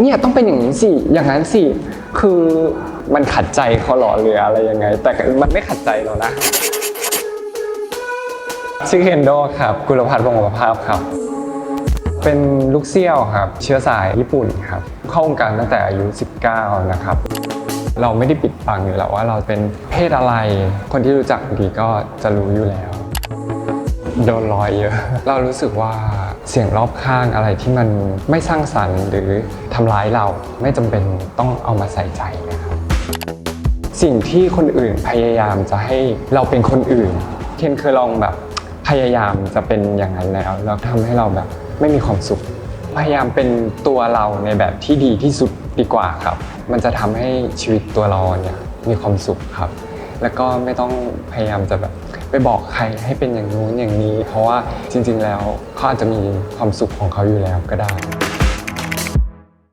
เนี่ยต้องเป็นอย่างนี้สิอย่างนั้นสิคือมันขัดใจเขาหรอหรืออะไรยังไง แต่มันไม่ขัดใจเรานะชื่อเคนโดครับกุลพัฒน์วงศ์ประภาพครับ เป็นลูกเซี่ยวครับ เชื้อสายญี่ปุ่นครับเข้าวงการตั้งแต่อายุ 19 นะครับ เราไม่ได้ปิดบังอยู่แล้วว่าเราเป็นเพศอะไร คนที่รู้จักดีก็จะรู้อยู่แล้ว โดนรอยเยอะ เรารู้สึกว่า เสียงรอบข้างอะไรที่มันไม่สร้างสรรค์หรือทำร้ายเราไม่จำเป็นต้องเอามาใส่ใจนะครับ สิ่งที่คนอื่นพยายามจะให้เราเป็นคนอื่น เคนเคยลองแบบพยายามจะเป็นอย่างนั้นแล้วแล้วทำให้เราแบบไม่มีความสุข พยายามเป็นตัวเราในแบบที่ดีที่สุดดีกว่าครับ มันจะทำให้ชีวิตตัวเราเนี่ยมีความสุขครับ แล้วก็ไม่ต้องพยายามจะแบบไปบอกใครให้เป็นอย่างนู้นอย่างนี้ เพราะว่าจริง ๆ แล้วเขาอาจจะมีความสุขของเขาอยู่แล้วก็ได้